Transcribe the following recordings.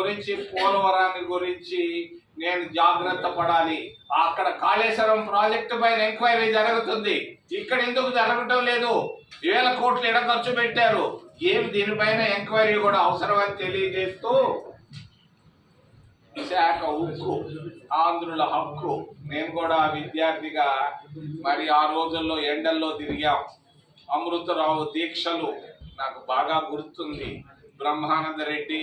గురించి పోలవరాన్ని గురించి నేను జాగ్రత్త పడాలి. అక్కడ కాళేశ్వరం ప్రాజెక్టు పైన ఎంక్వైరీ జరుగుతుంది. ఇక్కడ ఎందుకు జరగటం లేదు? వేల కోట్లు ఎడ ఖర్చు పెట్టారు? ఏమి దీనిపైన ఎంక్వైరీ కూడా అవసరమని తెలియజేస్తూ విశాఖ ఉక్కు ఆంధ్రుల హక్కు. నేను కూడా విద్యార్థిగా మరి ఆ రోజుల్లో ఎండల్లో తిరిగాం. అమృతరావు దీక్షలు నాకు బాగా గుర్తుంది. బ్రహ్మానంద రెడ్డి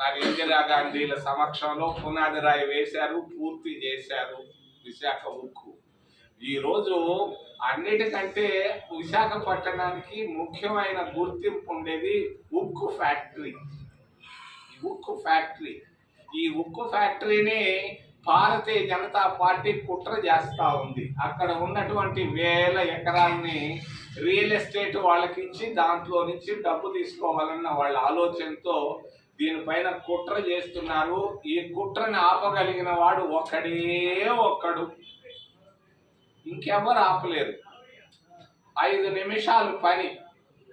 మరి ఇందిరాగాంధీల సమక్షంలో పునాది రాయి వేశారు పూర్తి చేశారు విశాఖ ఉక్కు. ఈరోజు అన్నిటికంటే విశాఖపట్టణానికి ముఖ్యమైన గుర్తింపు ఉండేది ఉక్కు ఫ్యాక్టరీ. ఉక్కు ఫ్యాక్టరీ. ఈ ఉక్కు ఫ్యాక్టరీని భారతీయ జనతా పార్టీ కుట్ర చేస్తూ ఉంది. అక్కడ ఉన్నటువంటి వేల ఎకరాల్ని రియల్ ఎస్టేట్ వాళ్ళకి ఇచ్చి దాంట్లో నుంచి డబ్బు తీసుకోవాలన్న వాళ్ళ ఆలోచనతో దీనిపైన కుట్ర చేస్తున్నారు. ఈ కుట్రని ఆపగలిగిన వాడు ఒక్కడే ఒక్కడు. ఇంకెవరు ఆపలేరు. ఐదు నిమిషాలు పని.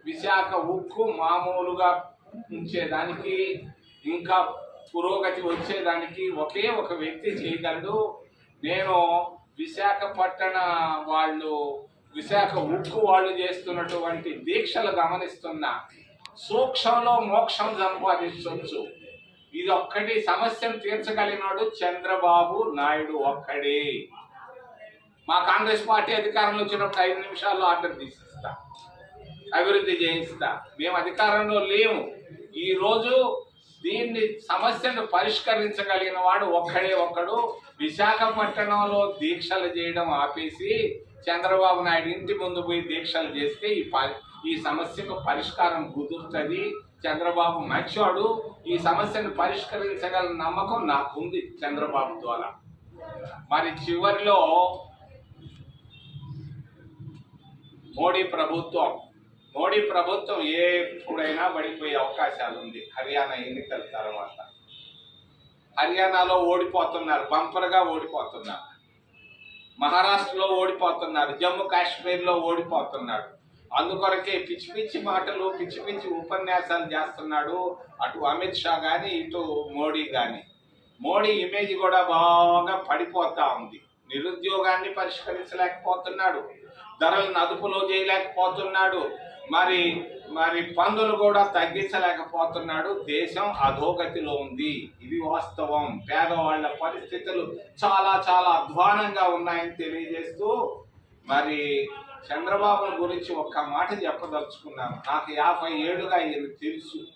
విశాఖ ఉక్కు మామూలుగా ఉంచేదానికి ఇంకా పురోగతి వచ్చేదానికి ఒకే ఒక వ్యక్తి చేయగలడు. నేను విశాఖపట్టణ వాళ్ళు విశాఖ ఉక్కు వాళ్ళు చేస్తున్నటువంటి దీక్షలు గమనిస్తున్నా. సూక్ష్మంలో మోక్షం సంపాదించవచ్చు ఇది ఒక్కటి సమస్యను తీర్చగలిగినాడు చంద్రబాబు నాయుడు ఒక్కడే. మా కాంగ్రెస్ పార్టీ అధికారంలో వచ్చినప్పుడు ఐదు నిమిషాల్లో ఆర్డర్ తీసిస్తా. అభివృద్ధి చేయిస్తా. మేము అధికారంలో లేము. ఈరోజు దీన్ని సమస్యను పరిష్కరించగలిగిన వాడు ఒక్కడే ఒక్కడు. విశాఖపట్నంలో దీక్షలు చేయడం ఆపేసి చంద్రబాబు నాయుడు ఇంటి ముందు పోయి దీక్షలు చేస్తే ఈ ప- ఈ సమస్యకు పరిష్కారం కుదురుతుంది. చంద్రబాబు మంచివాడు ఈ సమస్యను పరిష్కరించగల నమ్మకం నాకుంది చంద్రబాబు ద్వారా. మరి చివరిలో మోడీ ప్రభుత్వం. మోడీ ప్రభుత్వం ఎప్పుడైనా పడిపోయే అవకాశాలు ఉంది హర్యానా ఎన్నికల తర్వాత. హర్యానాలో ఓడిపోతున్నారు. బంపర్గా ఓడిపోతున్నారు. మహారాష్ట్రలో ఓడిపోతున్నారు. జమ్మూ కాశ్మీర్లో ఓడిపోతున్నారు. అందుకొరకే పిచ్చి పిచ్చి మాటలు పిచ్చి పిచ్చి ఉపన్యాసాలు చేస్తున్నాడు అటు అమిత్ షా కానీ ఇటు మోడీ కానీ మోడీ ఇమేజ్ కూడా బాగా పడిపోతా ఉంది. నిరుద్యోగాన్ని పరిష్కరించలేకపోతున్నాడు. ధరలను అదుపులో చేయలేకపోతున్నాడు. మరి మరి పన్నులు కూడా తగ్గించలేకపోతున్నాడు. దేశం అధోగతిలో ఉంది. ఇది వాస్తవం. పేదవాళ్ళ పరిస్థితులు చాలా చాలా అధ్వానంగా ఉన్నాయని తెలియజేస్తూ మరి చంద్రబాబు గురించి ఒక్క మాట చెప్పదలుచుకున్నాను. నాకు యాభై ఏడుగా ఈయన తెలుసు.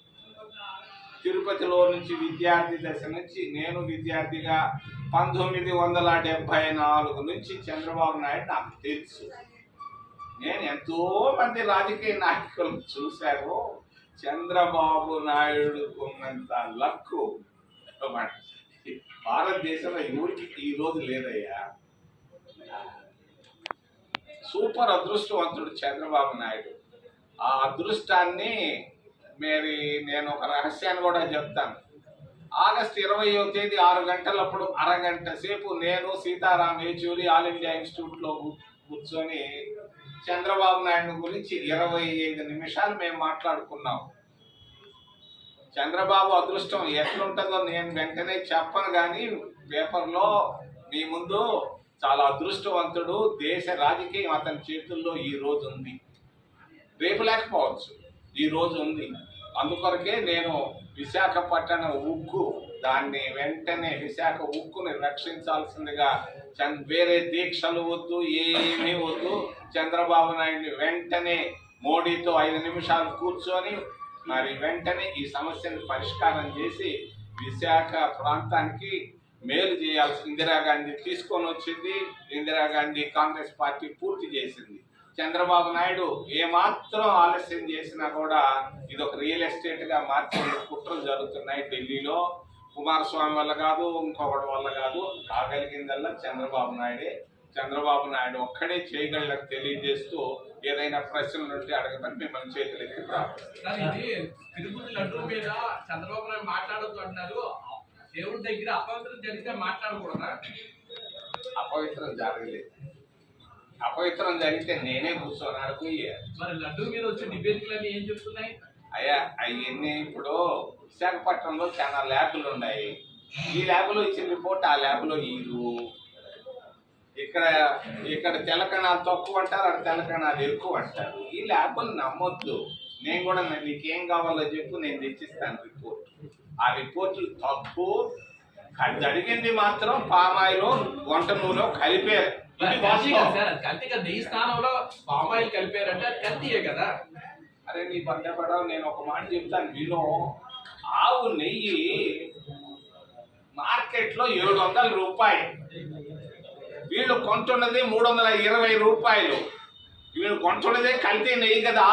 తిరుపతిలో నుంచి విద్యార్థి దశ నుంచి నేను విద్యార్థిగా పంతొమ్మిది వందల డెబ్బై నాలుగు నుంచి చంద్రబాబు నాయుడు నాకు తెలుసు. నేను ఎంతో మంది రాజకీయ నాయకులను చూశాను. చంద్రబాబు నాయుడు ఉన్నంత లక్కు. భారతదేశంలో ఎవరికి ఈ రోజు లేదయ్యా? సూపర్ అదృష్టవంతుడు చంద్రబాబు నాయుడు. ఆ అదృష్టాన్ని మరి నేను ఒక రహస్యాన్ని కూడా చెప్తాను. ఆగస్ట్ ఇరవయో తేదీ ఆరు గంటలప్పుడు అరగంట సేపు నేను సీతారాం యేచూరి ఆల్ ఇండియా ఇన్స్టిట్యూట్లో కూర్చొని చంద్రబాబు నాయుడు గురించి ఇరవై ఐదు నిమిషాలు మేము మాట్లాడుకున్నాం చంద్రబాబు అదృష్టం ఎట్లుంటుందో నేను వెంటనే చెప్పను కానీ పేపర్లో మీ ముందు చాలా అదృష్టవంతుడు దేశ రాజకీయం అతని చేతుల్లో ఈ రోజు ఉంది. రేపు లేకపోవచ్చు. ఈ రోజు ఉంది. అందుకొరకే నేను విశాఖపట్టణం ఉక్కు దాన్ని వెంటనే విశాఖ ఉక్కుని రక్షించాల్సిందిగా చంద్ వేరే దీక్షలు వద్దు ఏమీ వద్దు. చంద్రబాబు నాయుడిని వెంటనే మోడీతో ఐదు నిమిషాలు కూర్చొని మరి వెంటనే ఈ సమస్యను పరిష్కారం చేసి విశాఖ ప్రాంతానికి మేలు చేయాల్సి ఇందిరాగాంధీ తీసుకొని వచ్చింది ఇందిరాగాంధీ కాంగ్రెస్ పార్టీ పూర్తి చేసింది. చంద్రబాబు నాయుడు ఏమాత్రం ఆలస్యం చేసినా కూడా ఇది ఒక రియల్ ఎస్టేట్గా మార్చే కుట్రలు జరుగుతున్నాయి ఢిల్లీలో. కుమారస్వామి వల్ల కాదు ఇంకొకటి వల్ల కాదు కాగలిగిందల్లా చంద్రబాబు నాయుడే. చంద్రబాబు నాయుడు ఒక్కడే చేయగలని తెలియజేస్తూ ఏదైనా ప్రశ్నలు ఉంటే అడగమని మిమ్మల్ని చేతులు ఎత్తి చంద్రబాబు నాయుడు మాట్లాడొద్దు అంటున్నారు. దేవుడి దగ్గర అపవిత్రం జరిగితే మాట్లాడకూడదా? అపవిత్రం జరగలేదు. అపవిత్రం జరిగితే నేనే కూర్చొని అడుగు మరి లడ్డు మీద వచ్చే నివేదికలన్నీ ఏం చెప్తున్నాయి? అయ్యా అవన్నీ ఇప్పుడు విశాఖపట్నంలో చాలా ల్యాబ్లు ఉన్నాయి. ఈ ల్యాబ్లో ఇచ్చిన రిపోర్ట్ ఆ ల్యాబ్లో ఇరు ఇక్కడ ఇక్కడ తెలకణాలు తక్కువ అంటారు అక్కడ తెలకణాలు ఎక్కువ అంటారు. ఈ ల్యాబులు నమ్మొద్దు. నేను కూడా నీకేం కావాలో చెప్పు నేను తెచ్చిస్తాను రిపోర్ట్. ఆ రిపోర్ట్లు తప్పు. అది అడిగింది మాత్రం పామాయిలో వంట నూనెలో కలిపారు కల్తీ కదా స్థానంలో పామాయిల్ కలిపారంటే అది కల్తీయే కదా. అరే నీ పడ్డపడవు నేను ఒక మాట చెప్తాను విను. ఆవు నెయ్యి మార్కెట్లో ఏడు వందల రూపాయలు. వీళ్ళు కొంటున్నది మూడు వందల ఇరవై రూపాయలు. వీళ్ళు కొంటున్నదే కల్తీ నెయ్యి కదా.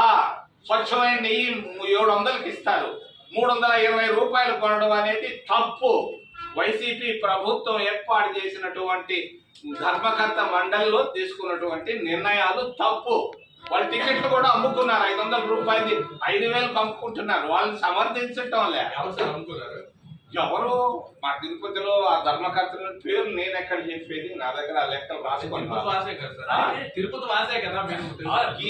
స్వచ్ఛమైన నెయ్యి ఏడు వందలకి ఇస్తారు. మూడు వందల ఇరవై రూపాయలు కొనడం అనేది తప్పు. వైసీపీ ప్రభుత్వం ఏర్పాటు చేసినటువంటి ధర్మకర్త మండలిలో తీసుకున్నటువంటి నిర్ణయాలు తప్పు. వాళ్ళ టికెట్లు కూడా అమ్ముకున్నారు. ఐదు వందల రూపాయలు ఐదు వేలకు అమ్ముకుంటున్నారు వాళ్ళని సమర్థించటం అమ్ముకున్నారు? ఎవరు మా తిరుపతిలో ఆ ధర్మకర్తల పేరు నేను ఎక్కడ చెప్పేది? నా దగ్గర ఆ లెక్కలు తిరుపతి వాసే కదా సార్? తిరుపతి వాసే కదా.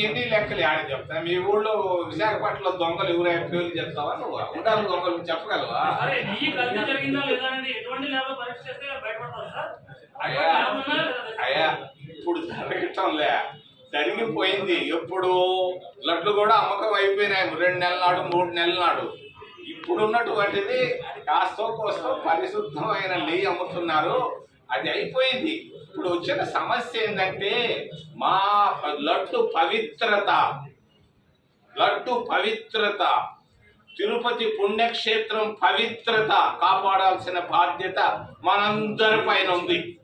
ఎన్ని లెక్కలు ఆడి చెప్తా మీ ఊళ్ళో విశాఖపట్నంలో దొంగలు ఎవరే పేర్లు చెప్తావా? నువ్వు ఉండాలి దొంగలు చెప్పగలవా? అయ్యా ఇప్పుడు జరగటంలే. జరిగిపోయింది ఎప్పుడు లడ్లు కూడా అమ్మకం అయిపోయినాయి. రెండు నెలల నాడు మూడు నెలల నాడు ఇప్పుడు ఉన్నటువంటిది కాస్తో కోస్తో పరిశుద్ధమైన నెయ్యి అమ్ముతున్నారు. అది అయిపోయింది. ఇప్పుడు వచ్చిన సమస్య ఏంటంటే మా లడ్డు పవిత్రత. లడ్డు పవిత్రత. తిరుపతి పుణ్యక్షేత్రం పవిత్రత. కాపాడాల్సిన బాధ్యత మనందరి పైన ఉంది.